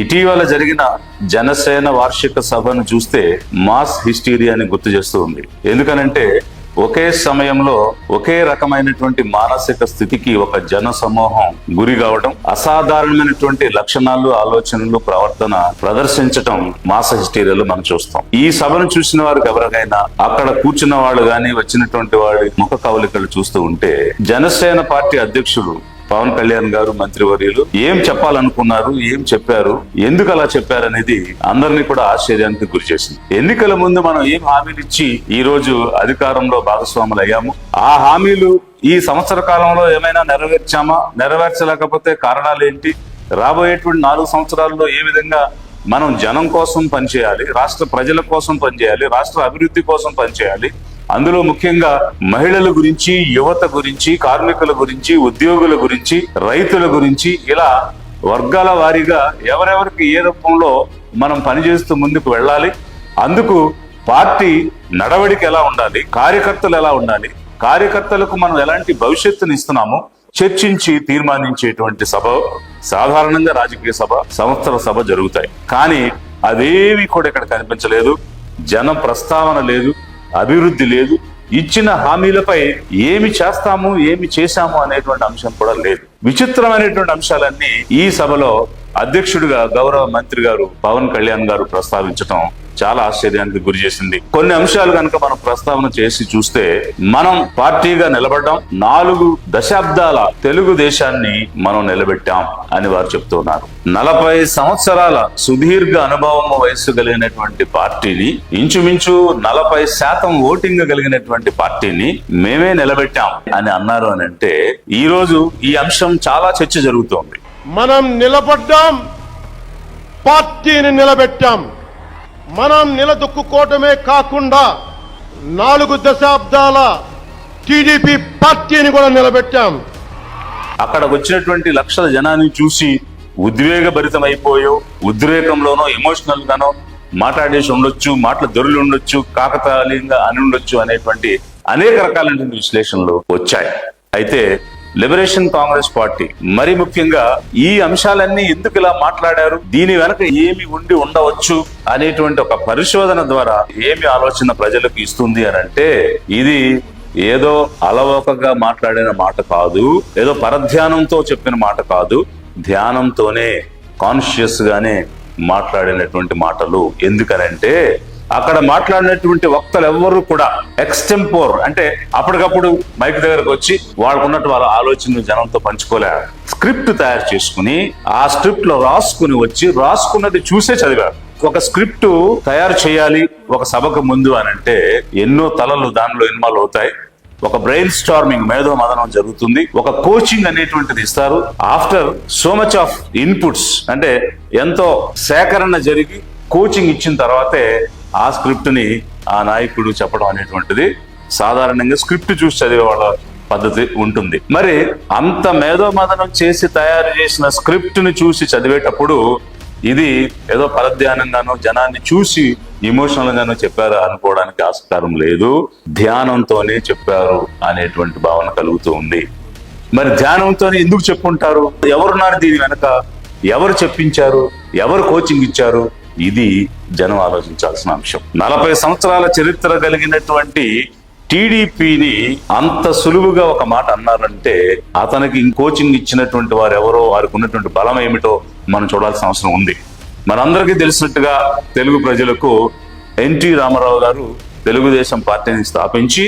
ఇటీవల జరిగిన జనసేన వార్షిక సభను చూస్తే మాస్ హిస్టీరియాని గుర్తు చేస్తూ ఉంది. ఎందుకనంటే ఒకే సమయంలో ఒకే రకమైనటువంటి మానసిక స్థితికి ఒక జన సమూహం గురి కావడం అసాధారణమైనటువంటి లక్షణాలు ఆలోచనలు ప్రవర్తన ప్రదర్శించటం మాస హిస్టీరియాలో మనం చూస్తాం. ఈ సభను చూసిన వారికి ఎవరికైనా అక్కడ కూర్చున్న వాళ్ళు గాని వచ్చినటువంటి వాడి ముఖ కవలికలు చూస్తూ ఉంటే జనసేన పార్టీ అధ్యక్షుడు పవన్ కళ్యాణ్ గారు మంత్రివర్యులు ఏం చెప్పాలనుకున్నారు ఏం చెప్పారు ఎందుకు అలా చెప్పారు అనేది అందరినీ కూడా ఆశ్చర్యానికి గురి చేసింది. ఎన్నికల ముందు మనం ఏం హామీలిచ్చి ఈ రోజు అధికారంలో భాగస్వాములు అయ్యాము? ఆ హామీలు ఈ సంవత్సర కాలంలో ఏమైనా నెరవేర్చామా? నెరవేర్చలేకపోతే కారణాలు ఏంటి? రాబోయేటువంటి నాలుగు సంవత్సరాల్లో ఏ విధంగా మనం జనం కోసం పనిచేయాలి రాష్ట్ర ప్రజల కోసం పనిచేయాలి రాష్ట్ర అభివృద్ధి కోసం పనిచేయాలి అందులో ముఖ్యంగా మహిళల గురించి యువత గురించి కార్మికుల గురించి ఉద్యోగుల గురించి రైతుల గురించి ఇలా వర్గాల వారీగా ఎవరెవరికి ఏ రూపంలో మనం పనిచేస్తూ ముందుకు వెళ్ళాలి అందుకు పార్టీ నడవడికి ఎలా ఉండాలి కార్యకర్తలు ఎలా ఉండాలి కార్యకర్తలకు మనం ఎలాంటి భవిష్యత్తుని ఇస్తున్నామో చర్చించి తీర్మానించేటువంటి సభ సాధారణంగా రాజకీయ సభ సంవత్సర సభ జరుగుతాయి. కానీ అదేవి కూడా ఇక్కడ కనిపించలేదు జనం ప్రస్తావన లేదు అభివృద్ధి లేదు. ఇచ్చిన హామీలపై ఏమి చేస్తాము ఏమి చేశాము అనేటువంటి అంశం కూడా లేదు. విచిత్రమైనటువంటి అంశాలన్నీ ఈ సభలో అధ్యక్షుడిగా గౌరవ మంత్రి గారు పవన్ కళ్యాణ్ గారు ప్రస్తావించడం చాలా ఆశ్చర్యానికి గురి చేసింది. కొన్ని అంశాలు కనుక మనం ప్రస్తావన చేసి చూస్తే మనం పార్టీగా నిలబడడం నాలుగు దశాబ్దాల తెలుగు దేశాన్ని మనం నిలబెట్టాం అని వారు చెప్తున్నారు. నలభై సంవత్సరాల సుదీర్ఘ అనుభవం వయస్సు కలిగినటువంటి పార్టీని ఇంచుమించు నలభై శాతం ఓటింగ్ కలిగినటువంటి పార్టీని మేమే నిలబెట్టాం అని అన్నారు అని అంటే ఈ రోజు ఈ అంశం చాలా చర్చ జరుగుతోంది. మనం నిలబడ్డాం పార్టీని నిలబెట్టాం. మనం నిలదొక్కుకోవటమే కాకుండా నాలుగు దశాబ్దాల టీడీపీ పార్టీని కూడా నిలబెట్టాం. అక్కడ వచ్చినటువంటి లక్షల జనాన్ని చూసి ఉద్వేగభరితమైపోయో ఉద్రేకంలోనో ఎమోషనల్ గానో మాట్లాడేసి ఉండొచ్చు మాటల దొరులు ఉండొచ్చు కాకతాళీయంగా అని ఉండొచ్చు అనేటువంటి అనేక రకాలైనటువంటి విశ్లేషణలు వచ్చాయి. అయితే లిబరేషన్ కాంగ్రెస్ పార్టీ మరి ముఖ్యంగా ఈ అంశాలన్నీ ఎందుకు ఇలా మాట్లాడారు? దీని వెనక ఏమి ఉండి ఉండవచ్చు అనేటువంటి ఒక పరిశోధన ద్వారా ఏమి ఆలోచన ప్రజలకు ఇస్తుంది అని అంటే ఇది ఏదో అలవోకగా మాట్లాడిన మాట కాదు ఏదో పరధ్యానంతో చెప్పిన మాట కాదు ధ్యానంతోనే కాన్షియస్ గానే మాట్లాడినటువంటి మాటలు. ఎందుకనంటే అక్కడ మాట్లాడినటువంటి వక్తలు ఎవ్వరు కూడా ఎక్స్టెంపోర్ అంటే అప్పటికప్పుడు మైక్ దగ్గరకు వచ్చి వాళ్ళకున్నట్టు వాళ్ళ ఆలోచనలు జనంతో పంచుకోలే. స్క్రిప్ట్ తయారు చేసుకుని ఆ స్క్రిప్ట్లో రాసుకుని వచ్చి రాసుకున్నది చూసే చదివారు ఒక స్క్రిప్ట్ తయారు చేయాలి ఒక సభకు ముందు అని అంటే ఎన్నో తలలు దానిలో ఇన్వాల్వ్ అవుతాయి. ఒక బ్రెయిన్ స్టార్మింగ్ మేధో మదనం జరుగుతుంది. ఒక కోచింగ్ అనేటువంటిది ఇస్తారు. After so much of inputs అంటే ఎంతో సేకరణ జరిగి కోచింగ్ ఇచ్చిన తర్వాతే ఆ స్క్రిప్ట్ని ఆ నాయకుడు చెప్పడం అనేటువంటిది సాధారణంగా స్క్రిప్ట్ చూసి చదివే వాళ్ళ పద్ధతి ఉంటుంది. మరి అంత మేధోమదనం చేసి తయారు చేసిన స్క్రిప్ట్ని చూసి చదివేటప్పుడు ఇది ఏదో పరధ్యానంగానో జనాన్ని చూసి ఇమోషనల్గానో చెప్పారు అనుకోవడానికి ఆస్కారం లేదు. ధ్యానంతోనే చెప్పారు అనేటువంటి భావన కలుగుతూ ఉంది. మరి ధ్యానంతోనే ఎందుకు చెప్పుంటారు? ఎవరున్నారు దీని వెనక? ఎవరు చెప్పించారు? ఎవరు కోచింగ్ ఇచ్చారు? ఇది జనం ఆలోచించాల్సిన అంశం. నలభై సంవత్సరాల చరిత్ర కలిగినటువంటి టీడీపీని అంత సులువుగా ఒక మాట అన్నారంటే అతనికి కోచింగ్ ఇచ్చినటువంటి వారు ఎవరో వారికి ఉన్నటువంటి బలం ఏమిటో మనం చూడాల్సిన అవసరం ఉంది. మనందరికీ తెలిసినట్టుగా తెలుగు ప్రజలకు ఎన్టీ రామారావు గారు తెలుగుదేశం పార్టీని స్థాపించి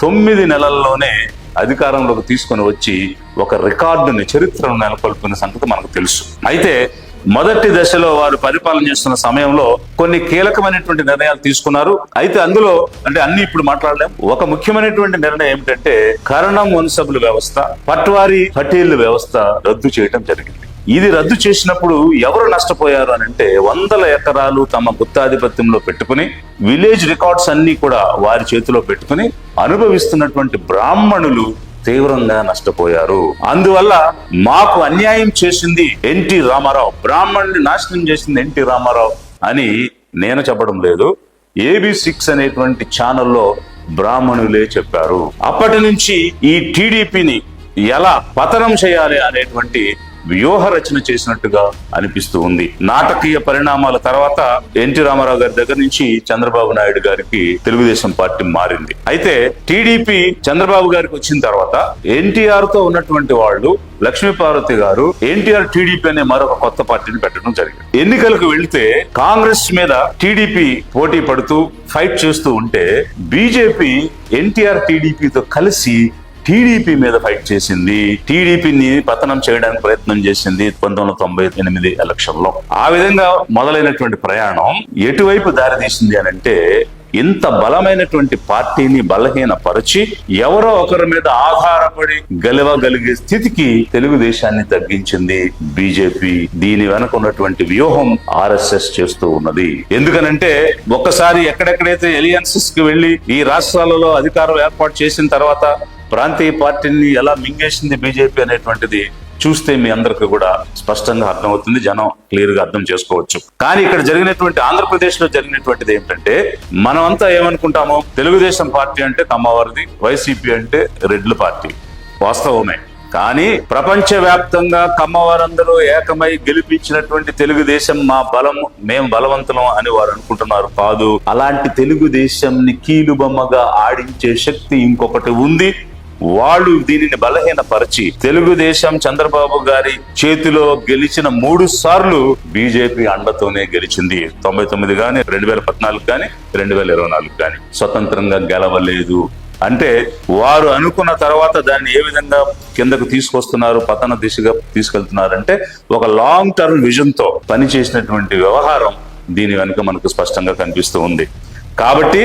తొమ్మిది నెలల్లోనే అధికారంలోకి తీసుకొని వచ్చి ఒక రికార్డుని చరిత్రను నెలకొల్పిన సంగతి మనకు తెలుసు. అయితే మొదటి దశలో వారు పరిపాలన చేస్తున్న సమయంలో కొన్ని కీలకమైనటువంటి నిర్ణయాలు తీసుకున్నారు. అయితే అందులో అంటే అన్ని ఇప్పుడు మాట్లాడలేం. ఒక ముఖ్యమైనటువంటి నిర్ణయం ఏమిటంటే కరణం మున్సబుల వ్యవస్థ పట్వారీ పటేల్ వ్యవస్థ రద్దు చేయడం జరిగింది. ఇది రద్దు చేసినప్పుడు ఎవరు నష్టపోయారు అని అంటే వందల ఎకరాలు తమ గుత్తాధిపత్యంలో పెట్టుకుని విలేజ్ రికార్డ్స్ అన్ని కూడా వారి చేతిలో పెట్టుకుని అనుభవిస్తున్నటువంటి బ్రాహ్మణులు తీవ్రంగా నష్టపోయారు. అందువల్ల మాకు అన్యాయం చేసింది ఎన్టీ రామారావు. బ్రాహ్మణుని నాశనం చేసింది ఎన్టీ రామారావు అని నేను చెప్పడం లేదు. ఏబీ సిక్స్ అనేటువంటి ఛానల్లో బ్రాహ్మణులే చెప్పారు. అప్పటి నుంచి ఈ టీడీపీని ఎలా పతనం చేయాలి అనేటువంటి వ్యూహ రచన చేసినట్టుగా అనిపిస్తూ ఉంది. నాటకీయ పరిణామాల తర్వాత ఎన్టీ రామారావు గారి దగ్గర నుంచి చంద్రబాబు నాయుడు గారికి తెలుగుదేశం పార్టీ మారింది. అయితే టీడీపీ చంద్రబాబు గారికి వచ్చిన తర్వాత ఎన్టీఆర్తో ఉన్నటువంటి వాళ్ళు లక్ష్మీపార్వతి గారు ఎన్టీఆర్ టీడీపీ అనే మరొక కొత్త పార్టీని పెట్టడం జరిగింది. ఎన్నికలకు వెళ్తే కాంగ్రెస్ మీద టీడీపీ పోటీ పడుతూ ఫైట్ చేస్తూ ఉంటే బీజేపీ ఎన్టీఆర్ టీడీపీతో కలిసి టీడీపీ మీద ఫైట్ చేసింది. టీడీపీని పతనం చేయడానికి ప్రయత్నం చేసింది పంతొమ్మిది వందల తొంభై ఎనిమిది ఎలక్షన్లో ఆ విధంగా మొదలైనటువంటి ప్రయాణం ఎటువైపు దారితీసింది అని అంటే ఇంత బలమైనటువంటి పార్టీని బలహీనపరిచి ఎవరో ఒకరి మీద ఆధారపడి గెలవగలిగే స్థితికి తెలుగుదేశాన్ని తగ్గించింది బీజేపీ. దీని వెనక ఉన్నటువంటి వ్యూహం ఆర్ఎస్ఎస్ చేస్తూ ఉన్నది. ఎందుకనంటే ఒక్కసారి ఎక్కడెక్కడైతే ఎలియన్సెస్కి వెళ్ళి ఈ రాష్ట్రాలలో అధికారం ఏర్పాటు చేసిన తర్వాత ప్రాంతీయ పార్టీని ఎలా మింగేసింది బీజేపీ అనేటువంటిది చూస్తే మీ అందరికి కూడా స్పష్టంగా అర్థమవుతుంది జనం క్లియర్గా అర్థం చేసుకోవచ్చు. కానీ ఇక్కడ జరిగినటువంటి ఆంధ్రప్రదేశ్లో జరిగినటువంటిది ఏంటంటే మనం అంతా ఏమనుకుంటాము? తెలుగుదేశం పార్టీ అంటే కమ్మవారిది వైసీపీ అంటే రెడ్ల పార్టీ. వాస్తవమే. కానీ ప్రపంచ వ్యాప్తంగా కమ్మవారందరూ ఏకమై గెలిపించినటువంటి తెలుగుదేశం మా బలం మేము బలవంతులం అని వారు అనుకుంటున్నారు. కాదు అలాంటి తెలుగుదేశం ని కీలుబొమ్మగా ఆడించే శక్తి ఇంకొకటి ఉంది. వాళ్ళు దీనిని బలహీనపరిచి తెలుగుదేశం చంద్రబాబు గారి చేతిలో గెలిచిన మూడు సార్లు బీజేపీ అండతోనే గెలిచింది. తొంభై తొమ్మిది గాని రెండు వేల పద్నాలుగు కానీ రెండు వేల ఇరవై నాలుగు కానీ స్వతంత్రంగా గెలవలేదు. అంటే వారు అనుకున్న తర్వాత దాన్ని ఏ విధంగా కిందకు తీసుకొస్తున్నారు పతన దిశగా తీసుకెళ్తున్నారంటే ఒక లాంగ్ టర్మ్ విజన్తో పనిచేసినటువంటి వ్యవహారం దీని వెనుక మనకు స్పష్టంగా కనిపిస్తూ ఉంది. కాబట్టి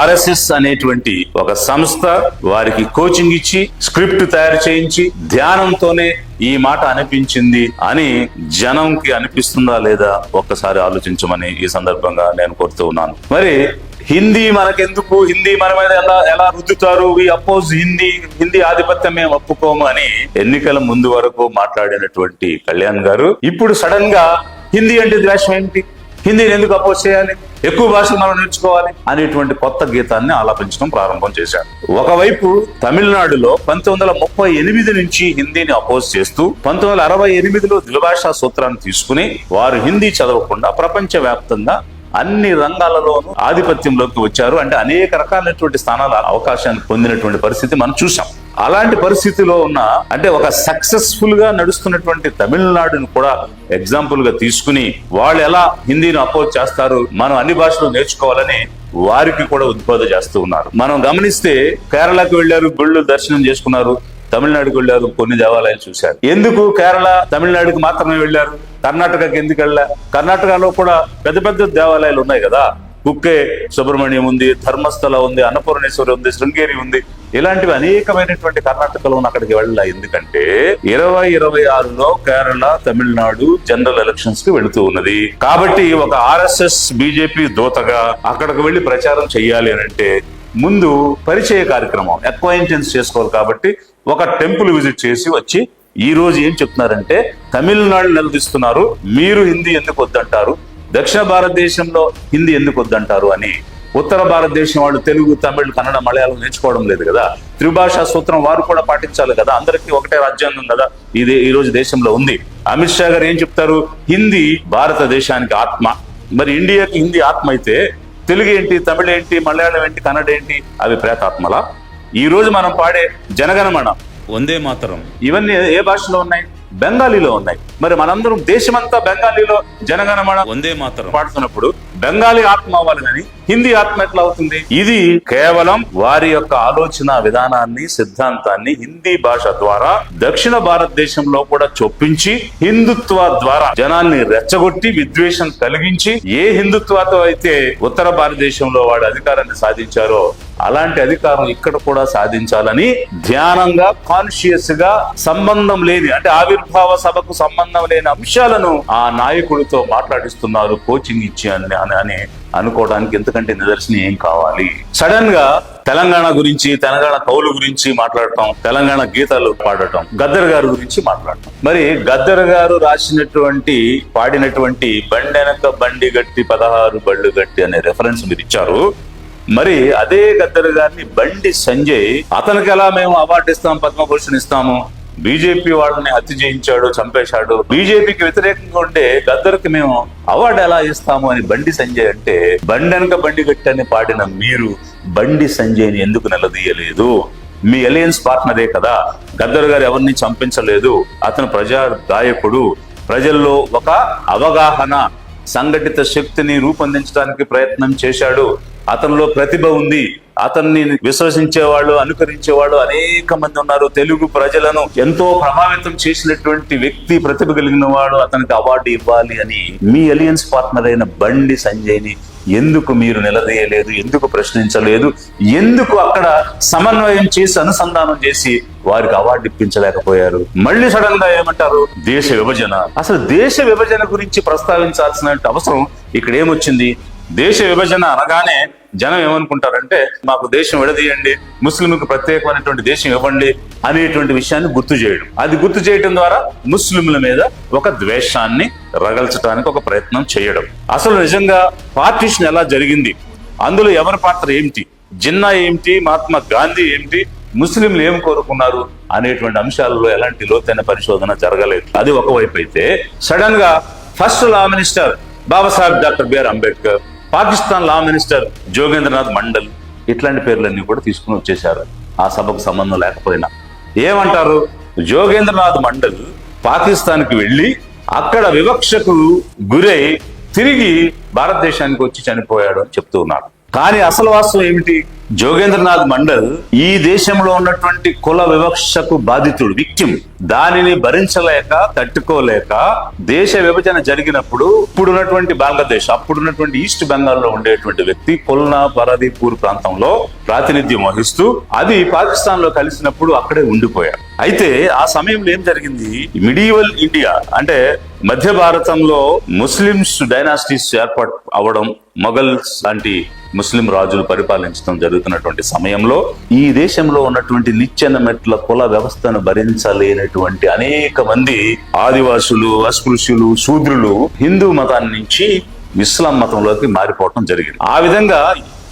ఆర్ఎస్ఎస్ అనేటువంటి ఒక సంస్థ వారికి కోచింగ్ ఇచ్చి స్క్రిప్ట్ తయారు చేయించి ధ్యానంతోనే ఈ మాట అనిపించింది అని జనంకి అనిపిస్తుందా లేదా ఒక్కసారి ఆలోచించమని ఈ సందర్భంగా నేను కోరుతూ ఉన్నాను. మరి హిందీ మనకెందుకు? హిందీ మన మీద ఎలా ఎలా రుద్దుతారు? వి అపోజ్ హిందీ హిందీ ఆధిపత్యం మేము ఒప్పుకోము అని ఎన్నికల ముందు వరకు మాట్లాడినటువంటి కళ్యాణ్ గారు. ఇప్పుడు సడన్గా హిందీ అంటే ద్వేషం ఏంటి? హిందీని ఎందుకు అపోజ్ చేయాలి? ఎక్కువ భాషలు మనం నేర్చుకోవాలి? అనేటువంటి కొత్త గీతాన్ని ఆలపించడం ప్రారంభం చేశారు. ఒకవైపు తమిళనాడులో పంతొమ్మిది వందల ముప్పై ఎనిమిది నుంచి హిందీని అపోజ్ చేస్తూ పంతొమ్మిది వందల అరవై ఎనిమిదిలో ద్విభాషా సూత్రాన్ని తీసుకుని వారు హిందీ చదవకుండా ప్రపంచ వ్యాప్తంగా అన్ని రంగాలలోనూ ఆధిపత్యంలోకి వచ్చారు. అంటే అనేక రకాలైనటువంటి స్థానాల అవకాశాన్ని పొందినటువంటి పరిస్థితి మనం చూసాం అలాంటి పరిస్థితిలో ఉన్న అంటే ఒక సక్సెస్ఫుల్గా నడుస్తున్నటువంటి తమిళనాడును కూడా ఎగ్జాంపుల్గా తీసుకుని వాళ్ళు ఎలా హిందీని అపోజ్ చేస్తారు మనం అన్ని భాషలు నేర్చుకోవాలని వారికి కూడా ఉద్బోధ చేస్తూ ఉన్నారు. మనం గమనిస్తే కేరళకు వెళ్ళారు గుళ్ళు దర్శనం చేసుకున్నారు తమిళనాడుకు వెళ్ళారు కొన్ని దేవాలయాలు చూశారు. ఎందుకు కేరళ తమిళనాడుకి మాత్రమే వెళ్ళారు? కర్ణాటకకి ఎందుకు వెళ్ళా? కర్ణాటకలో కూడా పెద్ద పెద్ద దేవాలయాలు ఉన్నాయి కదా. కుక్కే సుబ్రహ్మణ్యం ఉంది ధర్మస్థల ఉంది అన్నపూర్ణేశ్వరి ఉంది శృంగేరి ఉంది. ఇలాంటివి అనేకమైనటువంటి కర్ణాటకలో ఉన్న అక్కడికి వెళ్ళాలి ఎందుకంటే ఇరవై ఇరవై ఆరులో కేరళ తమిళనాడు జనరల్ ఎలక్షన్స్కి వెళుతూ ఉన్నది. కాబట్టి ఒక ఆర్ఎస్ఎస్ బీజేపీ దూతగా అక్కడికి వెళ్ళి ప్రచారం చేయాలి అని అంటే ముందు పరిచయ కార్యక్రమం అక్వైంటెన్స్ చేసుకోవాలి కాబట్టి ఒక టెంపుల్ విజిట్ చేసి వచ్చి ఈ రోజు ఏం చెప్తున్నారంటే తమిళనాడు నిలదీస్తున్నారు మీరు హిందీ ఎందుకు వద్దంటారు? దక్షిణ భారతదేశంలో హిందీ ఎందుకు వద్దంటారు అని ఉత్తర భారతదేశం వాళ్ళు తెలుగు తమిళ్ కన్నడ మలయాళం నేర్చుకోవడం లేదు కదా. త్రిభాషా సూత్రం వారు కూడా పాటించాలి కదా. అందరికీ ఒకటే రాజ్యాంగం కదా. ఇది ఈ రోజు దేశంలో ఉంది. అమిత్ షా గారు ఏం చెప్తారు? హిందీ భారతదేశానికి ఆత్మ. మరి ఇండియాకి హిందీ ఆత్మ అయితే తెలుగు ఏంటి తమిళ ఏంటి మలయాళం ఏంటి కన్నడ ఏంటి అవి ప్రేతాత్మలా? ఈ రోజు మనం పాడే జనగణమన వందే మాతరం. ఇవన్నీ ఏ భాషలో ఉన్నాయి? బెంగాలీలో ఉన్నాయి. మరి మనందరం దేశమంతా బెంగాలీలో జనగణమన వందే మాతరం. పాడుతున్నప్పుడు బెంగాలీ ఆత్మ అవ్వాలి కానీ హిందీ ఆత్మ ఎట్లా అవుతుంది? ఇది కేవలం వారి యొక్క ఆలోచన విధానాన్ని సిద్ధాంతాన్ని హిందీ భాష ద్వారా దక్షిణ భారతదేశంలో కూడా చొప్పించి హిందుత్వ ద్వారా జనాన్ని రెచ్చగొట్టి విద్వేషం కలిగించి ఏ హిందుత్వతో అయితే ఉత్తర భారతదేశంలో వాడు అధికారాన్ని సాధించారో అలాంటి అధికారం ఇక్కడ కూడా సాధించాలని ధ్యానంగా కాన్షియస్గా సంబంధం లేని అంటే ఆవిర్భావ సభకు సంబంధం లేని అంశాలను ఆ నాయకుడితో మాట్లాడిస్తున్నారు కోచింగ్ ఇచ్చి అని- అని అనుకోవడానికి ఎంతకంటే నిదర్శనం ఏం కావాలి? సడన్గా తెలంగాణ గురించి తెలంగాణ కౌలు గురించి మాట్లాడటం తెలంగాణ గీతాలు పాడటం గద్దర్ గారి గురించి మాట్లాడటం. మరి గద్దర్ గారు రాసినటువంటి పాడినటువంటి బండెనక బండి గట్టి పదహారు బళ్ళు గట్టి అనే రెఫరెన్స్ మీరు ఇచ్చారు. మరి అదే గద్దర్ గారిని బండి సంజయ్ అతనికి ఎలా మేము అవార్డు ఇస్తాం పద్మభూషణ్ ఇస్తాము? బీజేపీ వాళ్ళని హత్య చేయించాడు చంపేశాడు. బీజేపీకి వ్యతిరేకంగా ఉండే గద్దరికి మేము అవార్డు ఎలా ఇస్తాము అని బండి సంజయ్ అంటే బండి వెనక బండి గట్టని పాడిన మీరు బండి సంజయ్ని ఎందుకు నిలదీయలేదు? మీ అలయన్స్ పార్ట్నరే కదా? గద్దర్ గారు ఎవరిని చంపించలేదు? అతను ప్రజా గాయకుడు ప్రజల్లో ఒక అవగాహన సంఘటిత శక్తిని రూపొందించడానికి ప్రయత్నం చేశాడు. అతనిలో ప్రతిభ ఉంది. అతన్ని విశ్వసించేవాళ్ళు అనుకరించేవాళ్ళు అనేక మంది ఉన్నారు. తెలుగు ప్రజలను ఎంతో ప్రభావితం చేసినటువంటి వ్యక్తి ప్రతిభ కలిగిన వాడు అతనికి అవార్డు ఇవ్వాలి అని మీ అలియన్స్ పార్ట్నర్ అయిన బండి సంజయ్ని ఎందుకు మీరు నిలదీయలేదు? ఎందుకు ప్రశ్నించలేదు? ఎందుకు అక్కడ సమన్వయం చేసి అనుసంధానం చేసి వారికి అవార్డు ఇప్పించలేకపోయారు? మళ్ళీ సడన్గా ఏమంటారు? దేశ విభజన. అసలు దేశ విభజన గురించి ప్రస్తావించాల్సిన అవసరం ఇక్కడ ఏమొచ్చింది? దేశ విభజన అనగానే జనం ఏమనుకుంటారంటే మాకు దేశం విడదీయండి ముస్లింకు ప్రత్యేకమైనటువంటి దేశం ఇవ్వండి అనేటువంటి విషయాన్ని గుర్తు చేయడం. అది గుర్తు చేయడం ద్వారా ముస్లింల మీద ఒక ద్వేషాన్ని రగల్చడానికి ఒక ప్రయత్నం చేయడం. అసలు నిజంగా పార్టీషన్ ఎలా జరిగింది? అందులో ఎవరి పాత్ర ఏమిటి? జిన్నా ఏమిటి? మహాత్మా గాంధీ ఏమిటి? ముస్లింలు ఏం కోరుకున్నారు అనేటువంటి అంశాలలో ఎలాంటి లోతైన పరిశోధన జరగలేదు. అది ఒకవైపు అయితే సడన్గా first law minister Babasaheb doctor B R Ambedkar Pakistan law minister Jogendranath Mandal ఇట్లాంటి పేర్లన్నీ కూడా తీసుకుని వచ్చేశారు. ఆ సభకు సంబంధం లేకపోయినా. ఏమంటారు? జోగేంద్రనాథ్ మండల్ పాకిస్తాన్కి వెళ్ళి అక్కడ వివక్షకు గురై తిరిగి భారతదేశానికి వచ్చి చనిపోయాడు అని చెప్తూ ఉన్నారు. కానీ అసలు వాస్తవం ఏమిటి? జోగేంద్రనాథ్ మండల్ ఈ దేశంలో ఉన్నటువంటి కుల వివక్షకు బాధితుడు విక్టిమ్ దానిని భరించలేక తట్టుకోలేక దేశ విభజన జరిగినప్పుడు ఇప్పుడున్నటువంటి బంగ్లాదేశ్ అప్పుడున్నటువంటి ఈస్ట్ బెంగాల్లో ఉండేటువంటి వ్యక్తి కొల్నా పరాదీపూర్ ప్రాంతంలో ప్రాతినిధ్యం వహిస్తూ అది పాకిస్తాన్లో కలిసినప్పుడు అక్కడే ఉండిపోయాడు. అయితే ఆ సమయంలో ఏం జరిగింది? మిడివల్ ఇండియా అంటే మధ్య భారతంలో ముస్లిమ్స్ డైనాసిటీస్ ఏర్పాటు అవడం మొఘల్స్ లాంటి ముస్లిం రాజులు పరిపాలించడం జరుగుతున్నటువంటి సమయంలో ఈ దేశంలో ఉన్నటువంటి నిచ్చెన మెట్ల కుల వ్యవస్థను భరించలేనటువంటి అనేక మంది ఆదివాసులు అస్పృశ్యులు శూద్రులు హిందూ మతాన్ని నుంచి ఇస్లాం మతంలోకి మారిపోవటం జరిగింది. ఆ విధంగా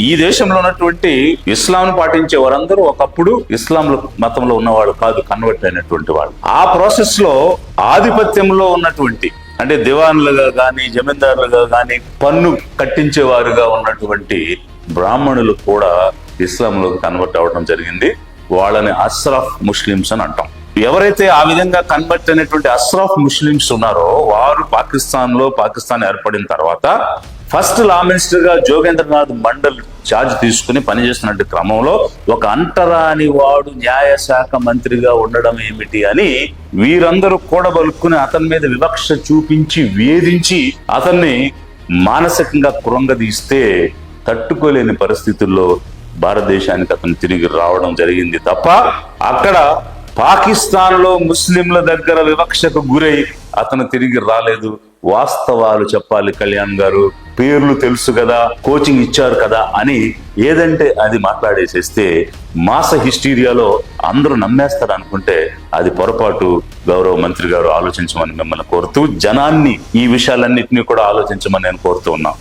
ఈ దేశంలో ఉన్నటువంటి ఇస్లాంను పాటించే వారందరూ ఒకప్పుడు ఇస్లాం మతంలో ఉన్నవాడు కాదు కన్వర్ట్ అయినటువంటి వాళ్ళు. ఆ ప్రాసెస్లో ఆధిపత్యంలో ఉన్నటువంటి అంటే దివాన్లుగా కానీ జమీందారులుగా కానీ పన్ను కట్టించేవారుగా ఉన్నటువంటి బ్రాహ్మణులు కూడా ఇస్లాంలోకి కన్వర్ట్ అవ్వడం జరిగింది. వాళ్ళని అస్రఫ్ ముస్లిమ్స్ అని అంటాం. ఎవరైతే ఆ విధంగా కన్వర్ట్ అయినటువంటి అస్రఫ్ ముస్లిమ్స్ ఉన్నారో వారు పాకిస్తాన్లో పాకిస్తాన్ ఏర్పడిన తర్వాత ఫస్ట్ లా మినిస్టర్గా జోగేంద్రనాథ్ మండల్ ఛార్జ్ తీసుకుని పనిచేస్తున్న క్రమంలో ఒక అంటరాని వాడు న్యాయశాఖ మంత్రిగా ఉండడం ఏమిటి అని వీరందరూ కూడబలుక్కుని అతని మీద వివక్ష చూపించి వేధించి అతన్ని మానసికంగా కృంగదీస్తే తట్టుకోలేని పరిస్థితుల్లో భారతదేశానికి అతను తిరిగి రావడం జరిగింది తప్ప అక్కడ పాకిస్తాన్లో ముస్లింల దగ్గర వివక్షకు గురై అతను తిరిగి రాలేదు. వాస్తవాలు చెప్పాలి కళ్యాణ్ గారు. పేర్లు తెలుసు కదా కోచింగ్ ఇచ్చారు కదా అని ఏదంటే అది మాట్లాడేసేస్తే మాస హిస్టీరియాలో అందరూ నమ్మేస్తారు అనుకుంటే అది పొరపాటు. గౌరవ మంత్రి గారు ఆలోచించమని మిమ్మల్ని కోరుతూ జనాన్ని ఈ విషయాలన్నింటినీ కూడా ఆలోచించమని నేను కోరుతూ ఉన్నాను.